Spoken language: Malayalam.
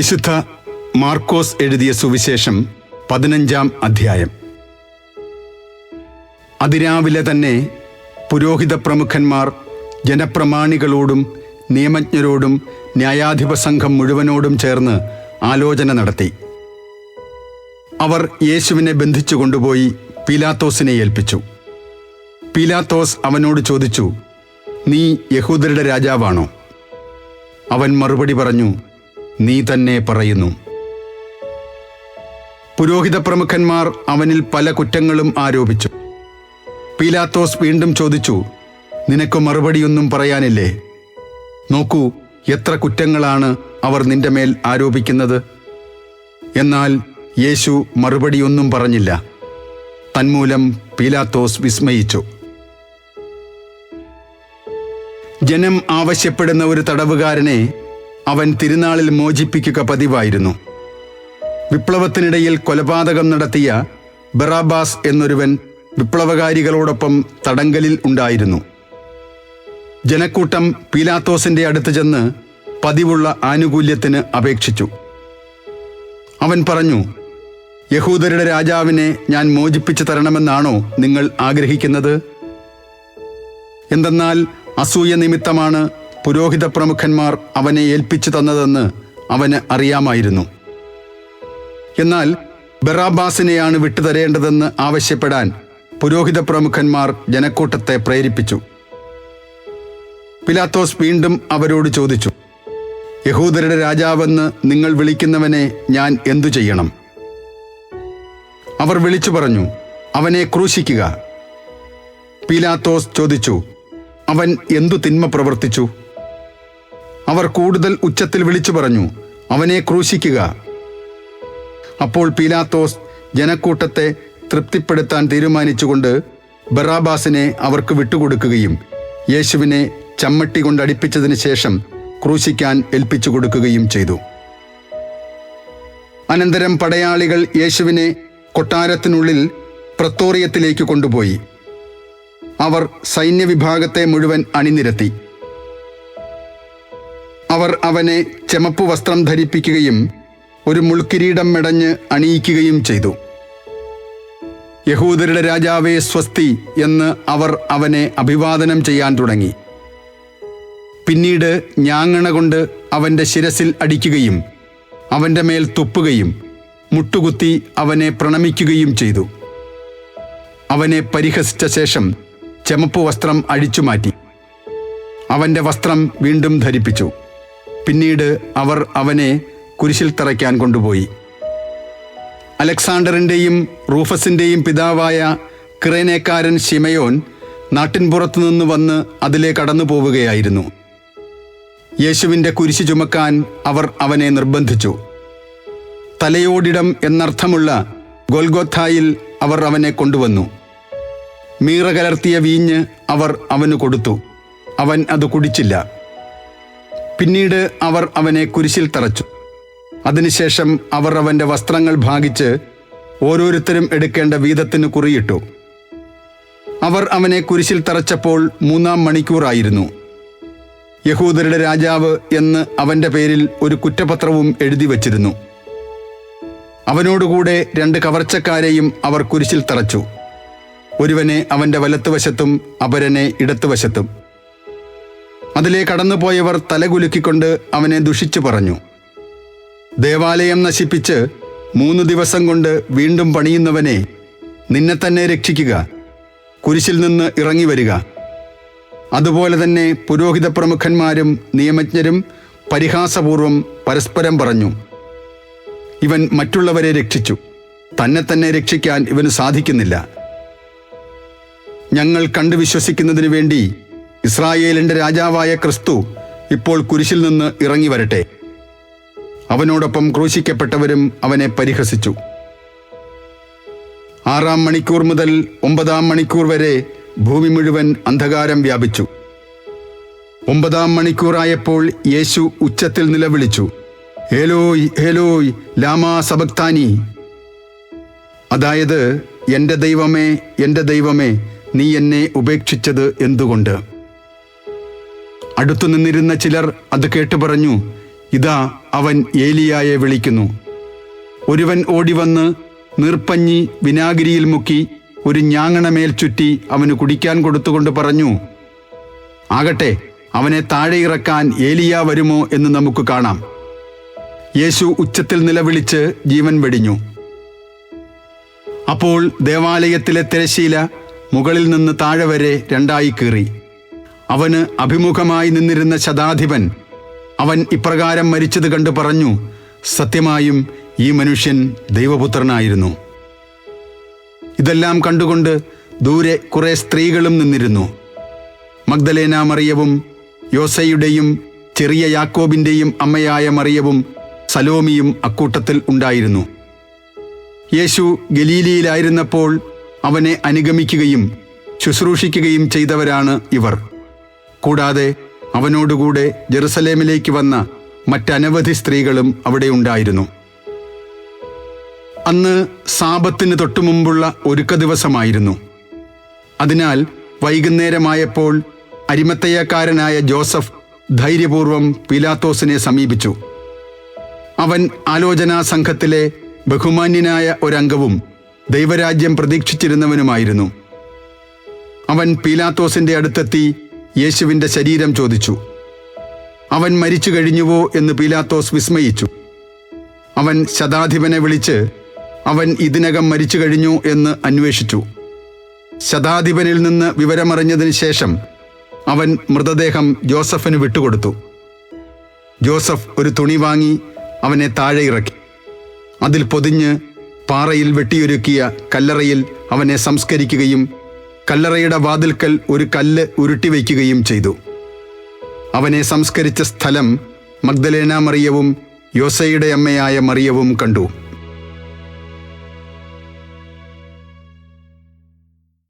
വിശുദ്ധ മാർക്കോസ് എഴുതിയ സുവിശേഷം പതിനഞ്ചാം അധ്യായം. അതിരാവിലെ തന്നെ പുരോഹിത പ്രമുഖന്മാർ ജനപ്രമാണികളോടും നിയമജ്ഞരോടും ന്യായാധിപ സംഘം മുഴുവനോടും ചേർന്ന് ആലോചന നടത്തി. അവർ യേശുവിനെ ബന്ധിച്ചു കൊണ്ടുപോയി പീലാത്തോസിനെ ഏൽപ്പിച്ചു. പീലാത്തോസ് അവനോട് ചോദിച്ചു നീ യഹൂദരുടെ രാജാവാണോ? അവൻ മറുപടി പറഞ്ഞു നീ തന്നെ പറയുന്നു. പുരോഹിത പ്രമുഖന്മാർ അവനിൽ പല കുറ്റങ്ങളും ആരോപിച്ചു. പീലാത്തോസ് വീണ്ടും ചോദിച്ചു നിനക്ക് മറുപടിയൊന്നും പറയാനില്ലേ? നോക്കൂ എത്ര കുറ്റങ്ങളാണ് അവർ നിന്റെ മേൽ ആരോപിക്കുന്നത്? എന്നാൽ യേശു മറുപടിയൊന്നും പറഞ്ഞില്ല. തന്മൂലം പീലാത്തോസ് വിസ്മയിച്ചു. ജനം ആവശ്യപ്പെടുന്ന ഒരു തടവുകാരനെ അവൻ തിരുനാളിൽ മോചിപ്പിക്കുക പതിവായിരുന്നു. വിപ്ലവത്തിനിടയിൽ കൊലപാതകം നടത്തിയ ബറാബാസ് എന്നൊരുവൻ വിപ്ലവകാരികളോടൊപ്പം തടങ്കലിൽ ഉണ്ടായിരുന്നു. ജനക്കൂട്ടം പീലാത്തോസിന്റെ അടുത്ത് ചെന്ന് പതിവുള്ള ആനുകൂല്യത്തിന് അപേക്ഷിച്ചു. അവൻ പറഞ്ഞു യഹൂദരുടെ രാജാവിനെ ഞാൻ മോചിപ്പിച്ചു തരണമെന്നാണോ നിങ്ങൾ ആഗ്രഹിക്കുന്നത്? എന്തെന്നാൽ അസൂയ നിമിത്തമാണ് പുരോഹിത പ്രമുഖന്മാർ അവനെ ഏൽപ്പിച്ചു തന്നതെന്ന് അവന് അറിയാമായിരുന്നു. എന്നാൽ ബറാബാസിനെയാണ് വിട്ടുതരേണ്ടതെന്ന് ആവശ്യപ്പെടാൻ പുരോഹിത പ്രമുഖന്മാർ ജനക്കൂട്ടത്തെ പ്രേരിപ്പിച്ചു. പിലാത്തോസ് വീണ്ടും അവരോട് ചോദിച്ചു യഹൂദരുടെ രാജാവെന്ന് നിങ്ങൾ വിളിക്കുന്നവനെ ഞാൻ എന്തു ചെയ്യണം? അവർ വിളിച്ചു പറഞ്ഞു അവനെ ക്രൂശിക്കുക. പീലാത്തോസ് ചോദിച്ചു അവൻ എന്തു തിന്മ പ്രവർത്തിച്ചു? അവർ കൂടുതൽ ഉച്ചത്തിൽ വിളിച്ചു പറഞ്ഞു അവനെ ക്രൂശിക്കുക. അപ്പോൾ പീലാത്തോസ് ജനക്കൂട്ടത്തെ തൃപ്തിപ്പെടുത്താൻ തീരുമാനിച്ചുകൊണ്ട് ബറാബാസിനെ അവർക്ക് വിട്ടുകൊടുക്കുകയും യേശുവിനെ ചമ്മട്ടി കൊണ്ട് അടിപ്പിച്ചതിന് ശേഷം ക്രൂശിക്കാൻ ഏൽപ്പിച്ചു കൊടുക്കുകയും ചെയ്തു. അനന്തരം പടയാളികൾ യേശുവിനെ കൊട്ടാരത്തിനുള്ളിൽ പ്രത്തോറിയത്തിലേക്ക് കൊണ്ടുപോയി. അവർ സൈന്യവിഭാഗത്തെ മുഴുവൻ അണിനിരത്തി. അവർ അവനെ ചെമപ്പു വസ്ത്രം ധരിപ്പിക്കുകയും ഒരു മുൾക്കിരീടം മെടഞ്ഞ് അണിയിക്കുകയും ചെയ്തു. യഹൂദരുടെ രാജാവേ സ്വസ്തി എന്ന് അവർ അവനെ അഭിവാദനം ചെയ്യാൻ തുടങ്ങി. പിന്നീട് ഞാങ്ങണ കൊണ്ട് അവന്റെ ശിരസിൽ അടിക്കുകയും അവന്റെ മേൽ തുപ്പുകയും മുട്ടുകുത്തി അവനെ പ്രണമിക്കുകയും ചെയ്തു. അവനെ പരിഹസിച്ച ശേഷം ചെമപ്പ് വസ്ത്രം അഴിച്ചുമാറ്റി. അവന്റെ വസ്ത്രം വീണ്ടും ധരിപ്പിച്ചു. പിന്നീട് അവർ അവനെ കുരിശിൽ തറയ്ക്കാൻ കൊണ്ടുപോയി. അലക്സാണ്ടറിന്റെയും റൂഫസിന്റെയും പിതാവായ ക്രേനേക്കാരൻ ഷിമയോൻ നാട്ടിൻപുറത്തു നിന്ന് വന്ന് അതിലെ കടന്നു പോവുകയായിരുന്നു. യേശുവിന്റെ കുരിശ് ചുമക്കാൻ അവർ അവനെ നിർബന്ധിച്ചു. തലയോടിടം എന്നർത്ഥമുള്ള ഗോൽഗോഥായിൽ അവർ അവനെ കൊണ്ടുവന്നു. മീറ കലർത്തിയ വീഞ്ഞ് അവർ അവന് കൊടുത്തു. അവൻ അത് കുടിച്ചില്ല. പിന്നീട് അവർ അവനെ കുരിശിൽ തറച്ചു. അതിനുശേഷം അവർ അവന്റെ വസ്ത്രങ്ങൾ ഭാഗിച്ച് ഓരോരുത്തരും എടുക്കേണ്ട വീതത്തിന് കുറിയിട്ടു. അവർ അവനെ കുരിശിൽ തറച്ചപ്പോൾ മൂന്നാം മണിക്കൂറായിരുന്നു യഹൂദരുടെ രാജാവ് എന്ന് അവന്റെ പേരിൽ ഒരു കുറ്റപത്രവും എഴുതി വച്ചിരുന്നു. അവനോടുകൂടെ രണ്ട് കവർച്ചക്കാരെയും അവർ കുരിശിൽ തറച്ചു. ഒരുവനെ അവന്റെ വലത്തുവശത്തും അപരനെ ഇടത്തുവശത്തും. അതിലെ കടന്നുപോയവർ തലകുലുക്കിക്കൊണ്ട് അവനെ ദുഷിച്ചു പറഞ്ഞു. ദേവാലയം നശിപ്പിച്ച് മൂന്ന് ദിവസം കൊണ്ട് വീണ്ടും പണിയുന്നവനെ നിന്നെ തന്നെ രക്ഷിക്കുക കുരിശിൽ നിന്ന് ഇറങ്ങി വരിക. അതുപോലെ തന്നെ പുരോഹിത പ്രമുഖന്മാരും നിയമജ്ഞരും പരിഹാസപൂർവം പരസ്പരം പറഞ്ഞു ഇവൻ മറ്റുള്ളവരെ രക്ഷിച്ചു തന്നെ തന്നെ രക്ഷിക്കാൻ ഇവന് സാധിക്കുന്നില്ല. ഞങ്ങൾ കണ്ടു വിശ്വസിക്കുന്നതിന് വേണ്ടി ഇസ്രായേലിന്റെ രാജാവായ ക്രിസ്തു ഇപ്പോൾ കുരിശിൽ നിന്ന് ഇറങ്ങി വരട്ടെ. അവനോടൊപ്പം ക്രൂശിക്കപ്പെട്ടവരും അവനെ പരിഹസിച്ചു. ആറാം മണിക്കൂർ മുതൽ ഒമ്പതാം മണിക്കൂർ വരെ ഭൂമി മുഴുവൻ അന്ധകാരം വ്യാപിച്ചു. ഒമ്പതാം മണിക്കൂറായപ്പോൾ യേശു ഉച്ചത്തിൽ നിലവിളിച്ചു ഹേലോയ് ഹേലോയ് ലാമാ സബക്താനി. അതായത് എന്റെ ദൈവമേ എന്റെ ദൈവമേ നീ എന്നെ ഉപേക്ഷിച്ചത് എന്തുകൊണ്ട്? അടുത്തു നിന്നിരുന്ന ചിലർ അത് കേട്ടു പറഞ്ഞു ഇതാ അവൻ ഏലിയായെ വിളിക്കുന്നു. ഒരുവൻ ഓടിവന്ന് നീർപ്പഞ്ഞി വിനാഗിരിയിൽ മുക്കി ഒരു ഞാങ്ങണമേൽ ചുറ്റി അവന് കുടിക്കാൻ കൊടുത്തുകൊണ്ട് പറഞ്ഞു ആകട്ടെ അവനെ താഴെ ഇറക്കാൻ ഏലിയ വരുമോ എന്ന് നമുക്ക് കാണാം. യേശു ഉച്ചത്തിൽ നിലവിളിച്ച് ജീവൻ വെടിഞ്ഞു. അപ്പോൾ ദേവാലയത്തിലെ തിരശീല മുകളിൽ നിന്ന് താഴെ വരെ രണ്ടായി കീറി. അവന് അഭിമുഖമായി നിന്നിരുന്ന ശതാധിപൻ അവൻ ഇപ്രകാരം മരിച്ചത് കണ്ടു പറഞ്ഞു സത്യമായും ഈ മനുഷ്യൻ ദൈവപുത്രനായിരുന്നു. ഇതെല്ലാം കണ്ടുകൊണ്ട് ദൂരെ കുറെ സ്ത്രീകളും നിന്നിരുന്നു. മഗ്ദലേന മറിയവും യോസയുടെയും ചെറിയ യാക്കോബിന്റെയും അമ്മയായ മറിയവും സലോമിയും അക്കൂട്ടത്തിൽ ഉണ്ടായിരുന്നു. യേശു ഗലീലിയിലായിരുന്നപ്പോൾ അവനെ അനുഗമിക്കുകയും ശുശ്രൂഷിക്കുകയും ചെയ്തവരാണ് ഇവർ. കൂടാതെ അവനോടുകൂടെ ജെറുസലേമിലേക്ക് വന്ന മറ്റനവധി സ്ത്രീകളും അവിടെ ഉണ്ടായിരുന്നു. അന്ന് സാപത്തിന് തൊട്ടുമുമ്പുള്ള ഒരുക്ക ദിവസമായിരുന്നു. അതിനാൽ വൈകുന്നേരമായപ്പോൾ അരിമത്തയ്യക്കാരനായ ജോസഫ് ധൈര്യപൂർവം പിലാത്തോസിനെ സമീപിച്ചു. അവൻ ആലോചനാ സംഘത്തിലെ ബഹുമാന്യനായ ഒരംഗവും ദൈവരാജ്യം പ്രതീക്ഷിച്ചിരുന്നവനുമായിരുന്നു. അവൻ പീലാത്തോസിന്റെ അടുത്തെത്തി യേശുവിന്റെ ശരീരം ചോദിച്ചു അവൻ മരിച്ചു കഴിഞ്ഞുവോ? എന്ന് പീലാത്തോസ് വിസ്മയിച്ചു. അവൻ ശതാധിപനെ വിളിച്ച് അവൻ ഇതിനകം മരിച്ചു കഴിഞ്ഞു എന്ന് അന്വേഷിച്ചു. ശതാധിപനിൽ നിന്ന് വിവരമറിഞ്ഞതിന് ശേഷം അവൻ മൃതദേഹം ജോസഫിന് വിട്ടുകൊടുത്തു. ജോസഫ് ഒരു തുണി വാങ്ങി അവനെ താഴെ ഇറക്കി. അതിൽ പൊതിഞ്ഞ് പാറയിൽ വെട്ടിയൊരുക്കിയ കല്ലറയിൽ അവനെ സംസ്കരിക്കുകയും കല്ലറയുടെ വാതിൽക്കൽ ഒരു കല്ല് ഉരുട്ടിവയ്ക്കുകയും ചെയ്തു. അവനെ സംസ്കരിച്ച സ്ഥലം മഗ്ദലേന മറിയവും യോസയുടെ അമ്മയായ മറിയവും കണ്ടു.